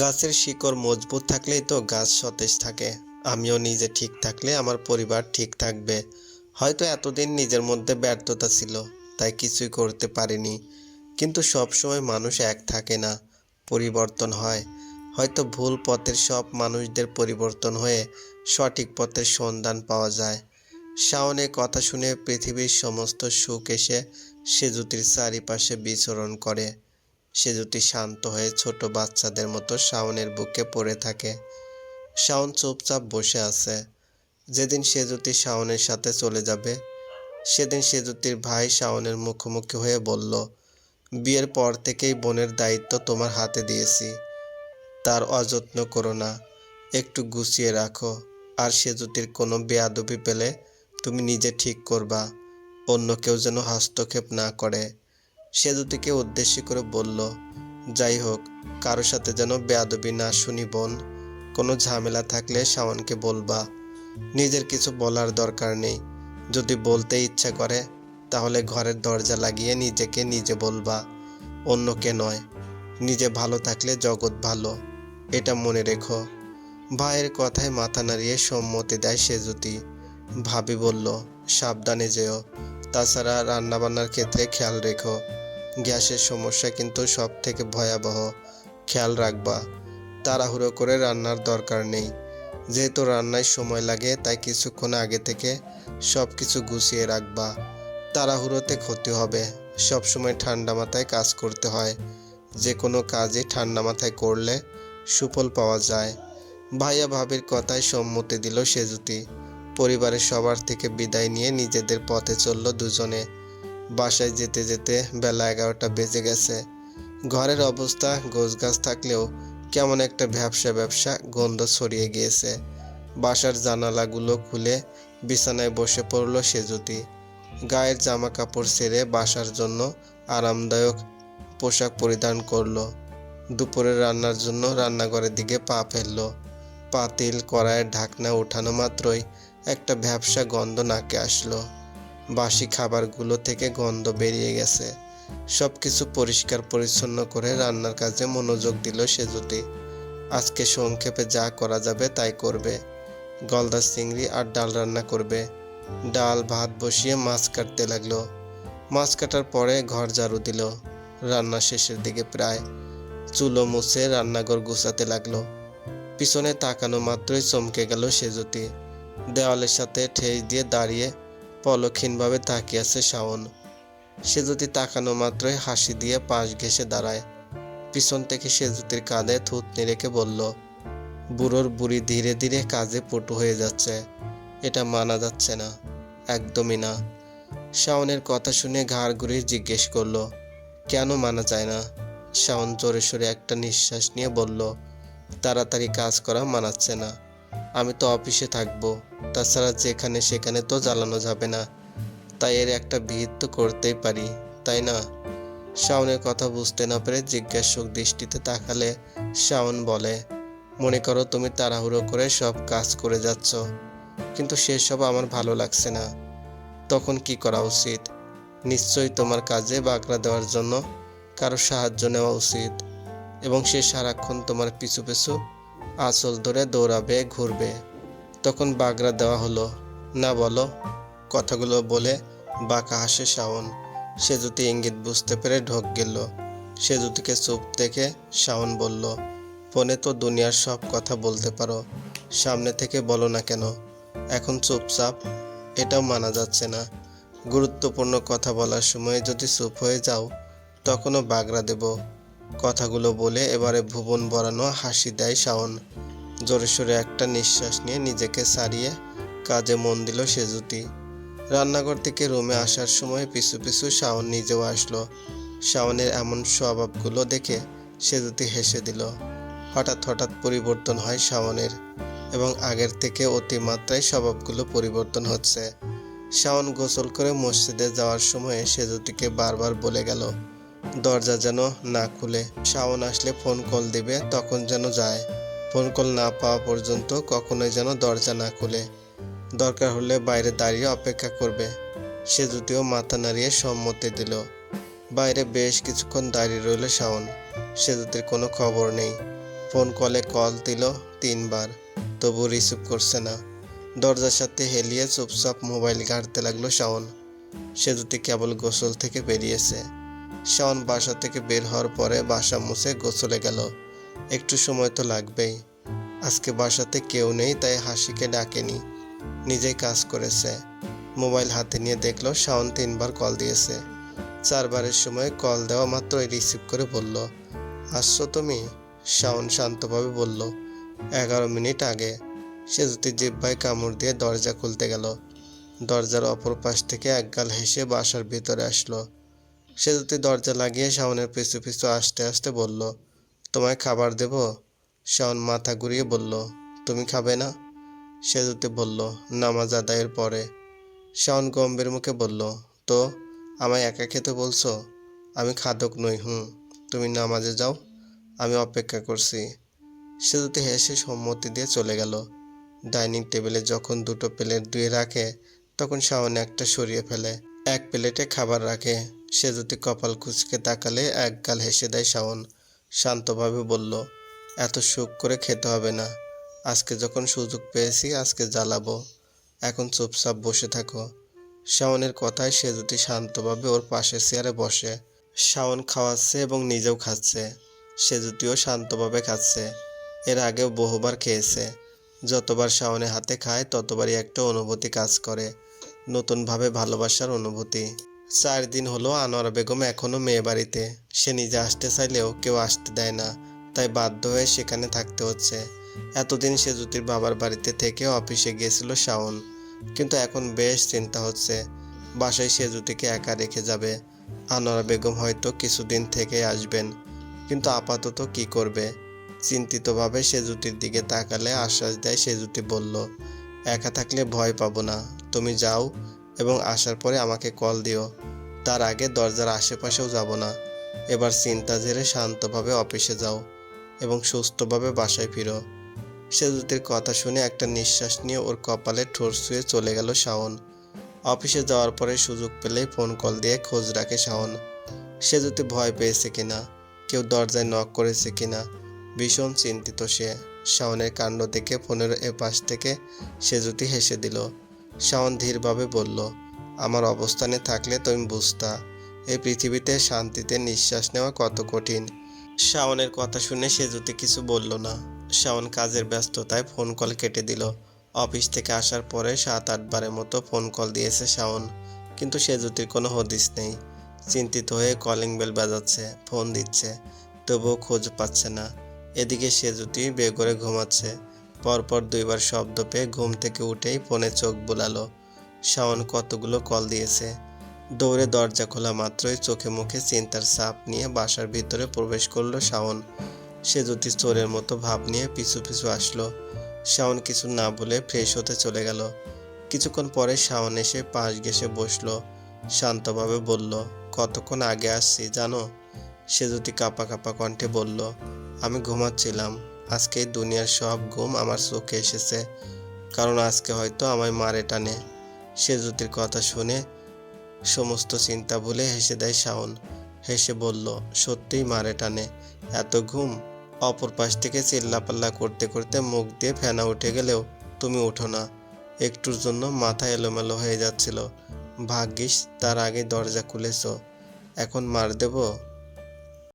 গাছের শিকড় মজবুত থাকলেই তো গাছ সতেজ থাকে। আমিও নিজে ঠিক থাকলে আমার পরিবার ঠিক থাকবে। হয়তো এতদিন নিজের মধ্যে ব্যর্থতা ছিল, তাই কিছুই করতে পারিনি। কিন্তু সবসময় মানুষ এক থাকে না, পরিবর্তন হয়। হয়তো ভুল পথের সব মানুষদের পরিবর্তন হয়ে সঠিক পথের সন্ধান পাওয়া যায়। শাওনের কথা শুনে পৃথিবীর সমস্ত সুখ এসে সেজুতির চারিপাশে বিচরণ করে। সেজুতি শান্ত হয়ে ছোট বাচ্চাদের মতো শাওনের বুকে পড়ে থাকে। শাওন চুপচাপ বসে আছে। যেদিন সেজুতি শাওনের সাথে চলে যাবে, সেদিন সেজুতির ভাই শাওনের মুখোমুখি হয়ে বলল, বিয়ের পর থেকেই বোনের দায়িত্ব তোমার হাতে দিয়েছি। তার অযত্ন করো না, একটু গুছিয়ে রাখো। আর সেজুতির কোনো বেয়াদবি পেলে তুমি নিজে ঠিক করবা, অন্য কেউ যেন হস্তক্ষেপ না করে। সেজুতিকে উদ্দেশ্য করে বলল, যাই হোক, কারও সাথে যেন বেয়াদবি না শুনি, বোন। কোনো ঝামেলা থাকলে শাওনকে বলবা। নিজের কিছু বলার দরকার নেই। যদি বলতে ইচ্ছা করে, তাহলে ঘরের দরজা লাগিয়ে নিজেকে নিজে বলবা। অন্যকে নয়, নিজে ভালো থাকলে জগৎ ভালো। এটা মনে রেখো। ভাইয়ের কথায় মাথা নাড়িয়ে সম্মতি দেয় সেজুতি ভাবি বলল, সাবধানে যেও। তাছাড়া রান্নাবান্নার ক্ষেত্রে খেয়াল রেখো। গ্যাসের সমস্যা কিন্তু সব থেকে ভয়াবহ। খেয়াল রাখবা, তাড়াহুড়ো করে রান্নার দরকার নেই। যেহেতু রান্নায় সময় লাগে, তাই কিছুক্ষণ আগে থেকে সব কিছু গুছিয়ে রাখবা। তাড়াহুড়োতে ক্ষতি হবে, সবসময় ঠান্ডা মাথায় কাজ করতে হয়। যে কোনো কাজই ঠান্ডা মাথায় করলে সুফল পাওয়া যায়। ভাইয়া ভাবির কথায় সম্মতি দিল সেজুতি। পরিবারের সবার থেকে বিদায় নিয়ে নিজেদের পথে চলল দুজনে। বাসায় যেতে যেতে বেলা এগারোটা বেজে গেছে। ঘরের অবস্থা, গোছগাছ থাকলেও কেমন একটা ব্যবসা ব্যবসা গন্ধ ছড়িয়ে গিয়েছে। বাসার জানালাগুলো খুলে বিছানায় বসে পড়ল সেজুতি। গায়ের জামা কাপড় ছেড়ে বাসার জন্য আরামদায়ক পোশাক পরিধান করল। দুপুরে রান্নার জন্য রান্নাঘরের দিকে পা ফেলল। পাতিল, কড়াইয়ের ঢাকনা ওঠানো মাত্রই একটা ভ্যাবসা গন্ধ নাকে আসলো। বাসি খাবারগুলো থেকে গন্ধ বেরিয়ে গেছে। সব কিছু পরিষ্কার পরিচ্ছন্ন করে রান্নার কাজে মনোযোগ দিল সেজুতি। আজকে সংক্ষেপে যা করা যাবে তাই করবে। গলদা চিংড়ি আর ডাল রান্না করবে। ডাল, ভাত বসিয়ে মাছ কাটতে লাগল। মাছ কাটার পরে ঘর ঝাড়ু দিল। রান্না শেষের দিকে প্রায় চুলো মুছে রান্নাঘর গুছাতে লাগল। পিছনে তাকানো মাত্রই চমকে গেল সেজুতি। দেওয়ালের সাথে ঠেস দিয়ে দাঁড়িয়ে পলক্ষীনভাবে তাকিয়ে আছে শাওন। সেজুতি তাকানো মাত্রই হাসি দিয়ে পাশ ঘেসে দাঁড়ায়। পিছন থেকে সেজুতির কাঁধে থুতনি রেখে বলল, বুড়োর বুড়ি ধীরে ধীরে কাজে পটু হয়ে যাচ্ছে। এটা মানা যাচ্ছে না, একদমই না। শাওনের কথা শুনে ঘাড় ঘুরিয়ে জিজ্ঞেস করল, কেন মানা যায় না? শাওন জোরে সোরে একটা নিঃশ্বাস নিয়ে বলল, তাড়াতাড়ি কাজ করা মানাচ্ছে না। আমি তো অফিসে থাকব, তাছাড়া যেখানে সেখানে তো জ্বালানো যাবে না। তাই এর একটা বিহিত তো করতেই পারি, তাই না? শাওনের কথা বুঝতে না পেরে জিজ্ঞাসক দৃষ্টিতে তাকালে শাওন বলে, মনে করো তুমি তাড়াহুড়ো করে সব কাজ করে যাচ্ছ, কিন্তু সেসব আমার ভালো লাগছে না। তখন কি করা উচিত? নিশ্চয়ই তোমার কাজে বাগড়া দেওয়ার জন্য কারও সাহায্য নেওয়া উচিত, এবং সে সারাক্ষণ তোমার পিছু পিছু আঁচল ধরে দৌড়াবে, ঘুরবে। তখন বাগড়া দেওয়া হলো, না বলো। কথাগুলো বলে বাঁকা হাসে শাওন। সে যদি ইঙ্গিত বুঝতে পেরে ঢোক গেল। সে জুতিকে চুপ দেখে শাওন বলল, ফোনে তো দুনিয়ার সব কথা বলতে পারো। সামনে থেকে বলো না কেন? এখন চুপচাপ, এটাও মানা যাচ্ছে না। গুরুত্বপূর্ণ কথা বলার সময় যদি চুপ হয়ে যাও, তখনও বাগড়া দেব। কথাগুলো বলে এবারে ভুবন বরানো হাসি দেয় শাওন। জোরে সোরে একটা নিঃশ্বাস নিয়ে নিজেকে সারিয়ে কাজে মন দিল সেজুতি রান্নাঘর থেকে রুমে আসার সময় পিছু পিছু শাওন নিজেও আসলো। শাওনের এমন স্বভাবগুলো দেখে সেজুতি হেসে দিল। হঠাৎ হঠাৎ পরিবর্তন হয় শাওনের এবং আগের থেকে অতিমাত্রায় স্বভাবগুলো পরিবর্তন হচ্ছে। শাওন গোসল করে মসজিদে যাওয়ার সময় সেজুতিকে বারবার বলে গেল দরজা যেন না খুলে। শাওন আসলে ফোন কল দিবে, তখন যেন যায়। ফোন কল না পাওয়া পর্যন্ত কখনোই যেন দরজা না খুলে। দরকার হলে বাইরে দাঁড়িয়ে অপেক্ষা করবে। সে যদিও মাথা নাড়িয়ে সম্মতি দিল। বাইরে বেশ কিছুক্ষণ দাঁড়িয়ে রইল শাওন। সেজুতির কোনো খবর নেই। ফোন কলে কল দিল তিনবার তবু রিসিভ করছে না। দরজার সাথে হেলিয়ে চুপচাপ মোবাইল ঘাঁটতে লাগল শাওন। সে দুটি কেবল গোসল থেকে বেরিয়েছে। শাওন বাসা থেকে বের হওয়ার পরে বাসা মুছে গোসলে গেল। একটু সময় তো লাগবেই। আজকে বাসাতে কেউ নেই, তাই হাসিকে ডাকেনি। নিজেই কাজ করেছে। মোবাইল হাতে নিয়ে দেখল, শাওন তিনবার কল দিয়েছে। চারবারের সময় কল দেওয়া মাত্রই রিসিভ করে বলল, আসছো তুমি? শাওন শান্তভাবে বলল, এগারো মিনিট আগে। সে যদি জিব্বায় কামড় দিয়ে দরজা খুলতে গেল, দরজার অপর পাশ থেকে একগাল হেসে বাসার ভিতরে আসলো। সে যদি দরজা লাগিয়ে শাওনের পিছু পিছু আসতে আসতে বলল, তোমায় খাবার দেব? শাওন মাথা ঘুরিয়ে বলল, তুমি খাবে না? সে যদি বলল, নামাজ আদায়ের পরে। শাওন গম্ভীর মুখে বলল, তো, আমায় একা খেতে বলছো? আমি খাদক নই, হুম, তুমি নামাজে যাও, আমি অপেক্ষা করছি। সে যদি হেসে সম্মতি দিয়ে চলে গেল। ডাইনিং টেবিলে যখন দুটো প্লেট ধুয়ে রাখে, তখন শাওন একটা সরিয়ে ফেলে, এক প্লেটে খাবার রাখে। সে যদি কপাল কুচকে তাকালে এক গাল হেসে দেয় শাওন। শান্তভাবে বলল, এত সুখ করে খেতে হবে না। আজকে যখন সুযোগ পেয়েছি, আজকে জ্বালাবো। এখন চুপচাপ বসে থাকো। শাওনের কথায় সে যদি শান্তভাবে ওর পাশের চেয়ারে বসে। শাওন খাওয়াচ্ছে এবং নিজেও খাচ্ছে। সে জুতিও শান্তভাবে খাচ্ছে। এর আগেও বহুবার খেয়েছে। যতবার শাওনে হাতে খায়, ততবারই একটা অনুভূতি কাজ করে। নতুনভাবে ভালোবাসার অনুভূতি। চার দিন হলো আনোয়ারা বেগম এখনও মেয়ে বাড়িতে। সে নিজে আসতে চাইলেও কেউ আসতে দেয় না, তাই বাধ্য হয়ে সেখানে থাকতে হচ্ছে। এতদিন সে জ্যোতির বাবার বাড়িতে থেকে অফিসে গিয়েছিল শাওন, কিন্তু এখন বেশ চিন্তা হচ্ছে, বাসায় সে জ্যোতিকে একা রেখে যাবে। আনোয়ারা বেগম হয়তো কিছুদিন থেকে আসবেন, কিন্তু আপাতত কি করবে? চিন্তিতভাবে সে জুতির দিকে তাকালে আশ্বাস দেয় সে জুতি বলল, একা থাকলে ভয় পাবো না, তুমি যাও এবং আসার পরে আমাকে কল দিও। তার আগে দরজার আশেপাশেও যাব না। এবার চিন্তা ঝেড়ে শান্তভাবে অফিসে যাও এবং সুস্থভাবে বাসায় ফিরো। সে জুতির কথা শুনে একটা নিঃশ্বাস নিয়ে ওর কপালে ঠোঁট শুয়ে চলে গেল শাওন। অফিসে যাওয়ার পরে সুযোগ পেলেই ফোন কল দিয়ে খোঁজ রাখে শাওন। সে যদি ভয় পেয়েছে কিনা? কেউ দরজায় নক করেছে কিনা? ভীষণ চিন্তিত সে। শাওনের কাণ্ড দেখে ফোনের এপাশ থেকে সে জুতি হেসে দিল। শাওন ধীরভাবে বলল, আমার অবস্থানে থাকলে তুমি বুঝতা। এই পৃথিবীতে শান্তিতে নিঃশ্বাস নেওয়া কত কঠিন শাওনের কথা শুনে সে জুতি কিছু বলল না। শাওন কাজের ব্যস্ততায় ফোন কল কেটে দিল। অফিস থেকে আসার পরে সাত আটবারের মতো ফোন কল দিয়েছে শাওন। কিন্তু সে জুতির কোনো হদিস নেই। চিন্তিত হয়ে কলিং বেল বাজাচ্ছে, ফোন দিচ্ছে, তবুও খোঁজ পাচ্ছে না। এদিকে সে জুতি বেঘরে ঘুমাচ্ছে। পরপর দুইবার শব্দ পেয়ে ঘুম থেকে উঠেই ফোনে চোখ বোলালো। শাওন কতগুলো কল দিয়েছে। দৌড়ে দরজা খোলা মাত্রই চোখে মুখে চিন্তার চাপ নিয়ে বাসার ভিতরে প্রবেশ করল শাওন। সে যদি চোরের মতো ভাব নিয়ে পিছু পিছু আসলো। শাওন কিছু না বলে ফ্রেশ হতে চলে গেল। কিছুক্ষণ পরে শাওন এসে পাশ ঘেসে বসল। শান্তভাবে বলল, কতক্ষণ আগে আসছি, জানো? সে যদি কাপা কাপা কণ্ঠে বলল, আমি ঘুমাচ্ছিলাম। আজকে দুনিয়ার সব ঘুম আমার চোখে এসেছে। কারণ আজকে হয়তো আমায় মারে টানে। সে জ্যোতির কথা শুনে সমস্ত চিন্তা ভুলে হেসে দেয় শাওন। হেসে বলল, সত্যিই মারে টানে। এত ঘুম? অপর পাশ থেকে চিল্লাপাল্লা করতে করতে মুখ দিয়ে ফেনা উঠে গেলেও তুমি ওঠো না। একটুর জন্য মাথা এলোমেলো হয়ে যাচ্ছিল। ভাগ্যিস তার আগে দরজা খুলেছ। এখন মার দেবো?